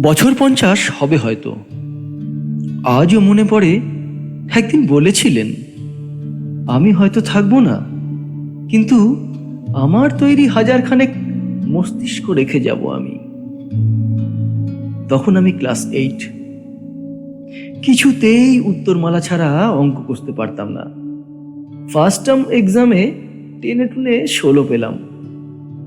বছর পঞ্চাশ হবে হয়তো। আজও মনে পড়ে, একদিন বলেছিলেন, আমি হয়তো থাকব না, কিন্তু আমার তৈরি হাজারখানেক মস্তিষ্ক রেখে যাব আমি। তখন আমি ক্লাস এইট। কিছুতেই উত্তরমালা ছাড়া অঙ্ক কষতে পারতাম না। ফার্স্ট টার্ম এক্সামে টেনে টুনে ষোলো পেলাম।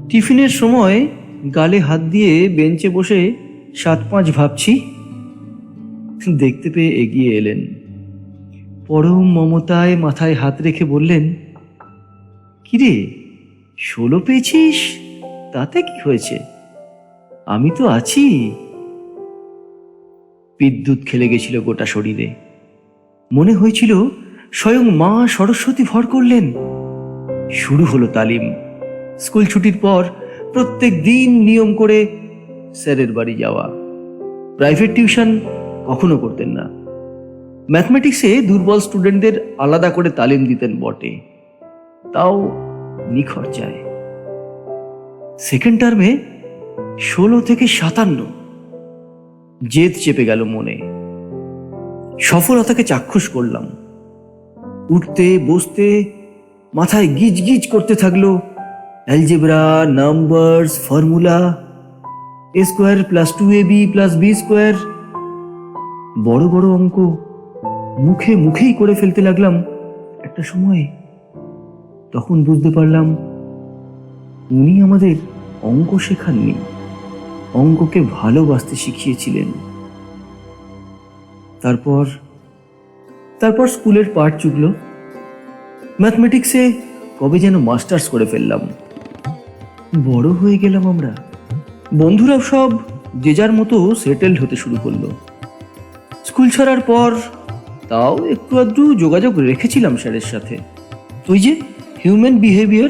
টিফিনের সময় গালে হাত দিয়ে বেঞ্চে বসে সাত পাঁচ ভাবছি। দেখতে পেয়ে এগিয়ে এলেন। পরম মমতায় মাথায় হাত রেখে বললেন, কিরে, ষোলো পেয়েছিস? তাতে কি হয়েছে? আমি তো আছি। বিদ্যুৎ খেলে গেছিল গোটা শরীরে। মনে হয়েছিল স্বয়ং মা সরস্বতী ভর করলেন। শুরু হলো তালিম। স্কুল ছুটির পর প্রত্যেক দিন নিয়ম করে স্যারের বাড়ি যাওয়া। প্রাইভেট টিউশন কখনো করতেন না। ম্যাথমেটিক্সে দুর্বল স্টুডেন্টদের আলাদা করে তালিম দিতেন বটে। তাও নিখরচায় সেকেন্ড টার্মে ষোলো থেকে সাতান্ন। জেদ চেপে গেল মনে। সফলতাকে চাক্ষুষ করলাম। উঠতে, বসতে, মাথায় গিজ গিজ করতে থাকল। Algebra, numbers, formula A square plus two A B plus B square বড় বড় অঙ্ক। মুখে মুখেই করে ফেলতে লাগলাম। একটা সময় তখন বুঝতে পারলাম উনি আমাদের অঙ্ক শেখাননি। অঙ্ককে ভালোবাসতে শিখিয়েছিলেন। তারপর তারপর স্কুলের পাঠ চুকল। ম্যাথমেটিক্সে কবে যেন মাস্টার্স করে ফেললাম। বড় হয়ে গেলাম আমরা। বন্ধুরা সব যে যার মতো সেটেলড হতে শুরু করল। স্কুল ছাড়ার পর তাও একটু আধটু যোগাযোগ রেখেছিলাম স্যারের সাথে। ওই যে হিউম্যান বিহেভিয়ার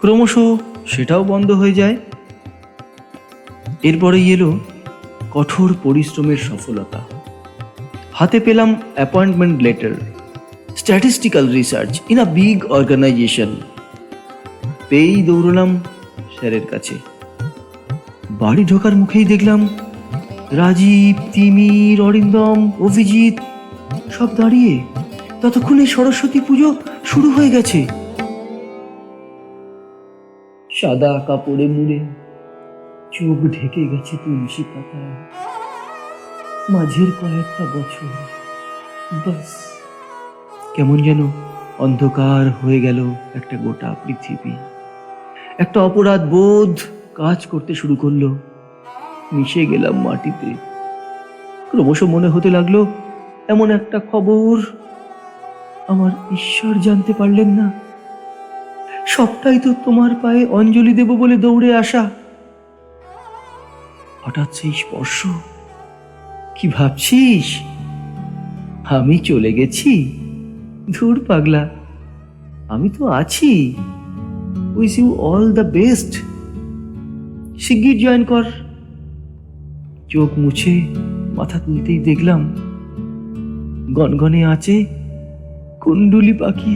ক্রমশ সেটাও বন্ধ হয়ে যায়। এরপরেই এলো কঠোর পরিশ্রমের সফলতা। হাতে পেলাম appointment letter statistical research in a big organisation পেয়েই দৌড়লাম স্যারের কাছে। বাড়ি ঢোকার মুখেই দেখলাম রাজীব, তিমির, অরিন্দম, অভিজিৎ সব দাঁড়িয়ে। ততক্ষণে সরস্বতী পুজো শুরু হয়ে গেছে। সাদা কাপড়ে মুড়ে চোখ ঢেকে গেছে তুলসী পাতায় মাঝের কয়েকটা বছর বাস কেমন যেন অন্ধকার হয়ে গেল একটা গোটা পৃথিবী। একটা অপরাধ বোধ কাজ করতে শুরু করল। মিশে গেলাম মাটিতে। ক্রমশ মনে হতে লাগল, এমন একটা খবর আমার ঈশ্বর জানতে পারলেন না। সবটাই তো তোমার পায়ে অঞ্জলি দেব বলে দৌড়ে আসা। হঠাৎ সেই স্পর্শ। কি ভাবছিস? আমি চলে গেছি? ধুর পাগলা। আমি তো আছি। Wish you all the best. শিগগির জয়েন কর। চোখ মুছে মাথা তুলতেই দেখলাম গনগনে আছে কুণ্ডুলি পাখি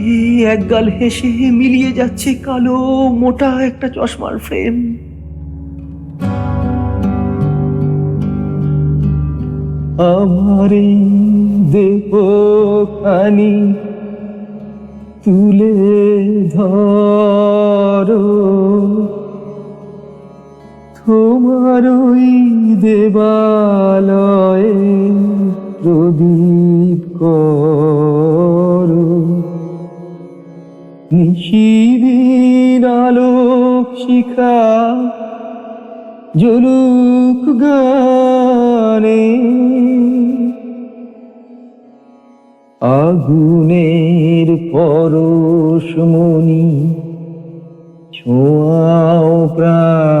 এক গাল হেসে মিলিয়ে যাচ্ছে কালো মোটা একটা চশমার ফ্রেম। আমার দেহ খানি, তুলে ধরো। তোমার ওই দেবালয়ে প্রদীপ করো। নিশিদিন আলোক শিখা জলুক গানে। আগুনের পরশমণি ছোঁয়াও প্রাণে